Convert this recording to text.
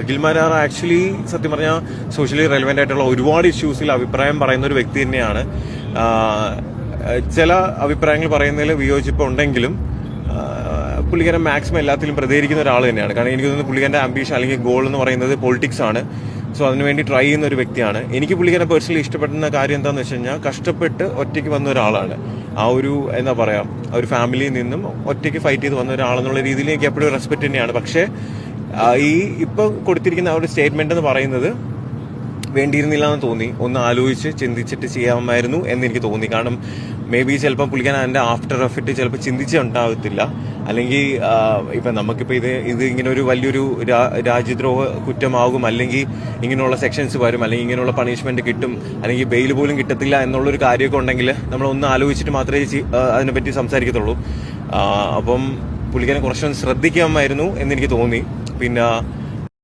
Akhil Marar actually സത്യം പറഞ്ഞാൽ socially relevant ആയിട്ടുള്ള ഒരുപാട് ഇഷ്യൂസിൽ അഭിപ്രായം പറയുന്ന ഒരു വ്യക്തി തന്നെയാണ്. ചില അഭിപ്രായങ്ങൾ പറയുന്നതിൽ വിയോജിപ്പ് ഉണ്ടെങ്കിലും പുള്ളിക്കാരൻ മാക്സിമം എല്ലാത്തിലും പ്രതികരിക്കുന്ന ഒരാൾ തന്നെയാണ്. കാരണം എനിക്ക് തോന്നുന്നു പുള്ളിക്കാരന്റെ ആംബിഷൻ അല്ലെങ്കിൽ ഗോൾ എന്ന് പറയുന്നത് പൊളിറ്റിക്സ് ആണ്. സോ അതിനുവേണ്ടി ട്രൈ ചെയ്യുന്ന ഒരു വ്യക്തിയാണ്. എനിക്ക് പുള്ളിക്കാരനെ പേഴ്സണലി ഇഷ്ടപ്പെടുന്ന കാര്യം എന്താണെന്ന് വെച്ച് കഴിഞ്ഞാൽ കഷ്ടപ്പെട്ട് ഒറ്റയ്ക്ക് വന്ന ഒരാളാണ്. ആ ഒരു എന്താ പറയുക ഒരു ഫാമിലിയിൽ നിന്നും ഒറ്റയ്ക്ക് ഫൈറ്റ് ചെയ്ത് വന്ന ഒരാളെന്നുള്ള രീതിയിൽ എനിക്ക് എപ്പോഴും റെസ്പെക്ട് തന്നെയാണ്. പക്ഷേ ഈ ഇപ്പൊ കൊടുത്തിരിക്കുന്ന ആ ഒരു സ്റ്റേറ്റ്മെന്റ് എന്ന് പറയുന്നത് വേണ്ടിയിരുന്നില്ല എന്ന് തോന്നി. ഒന്ന് ആലോചിച്ച് ചിന്തിച്ചിട്ട് ചെയ്യാമായിരുന്നു എന്ന് എനിക്ക് തോന്നി. കാരണം മേ ബി ചിലപ്പോൾ പുള്ളിക്കാൻ അതിന്റെ ആഫ്റ്റർ എഫക്റ്റ് ചിലപ്പോൾ ചിന്തിച്ചുണ്ടാകത്തില്ല അല്ലെങ്കിൽ ഇപ്പം ഇപ്പൊ നമുക്കിപ്പോ ഇത് ഇത് ഇങ്ങനെ ഒരു വലിയൊരു രാജ്യദ്രോഹ കുറ്റമാകും. അല്ലെങ്കിൽ ഇങ്ങനെയുള്ള സെക്ഷൻസ് വരും. അല്ലെങ്കിൽ ഇങ്ങനെയുള്ള പണിഷ്മെന്റ് കിട്ടും. അല്ലെങ്കിൽ ബെയിൽ പോലും കിട്ടത്തില്ല എന്നുള്ളൊരു കാര്യമൊക്കെ ഉണ്ടെങ്കിൽ നമ്മൾ ഒന്ന് ആലോചിച്ചിട്ട് മാത്രമേ അതിനെപ്പറ്റി സംസാരിക്കത്തുള്ളൂ. അപ്പം പുള്ളിക്കാരെ കുറച്ചൊന്ന് ശ്രദ്ധിക്കാമായിരുന്നു എന്ന് എനിക്ക് തോന്നി. പിന്നെ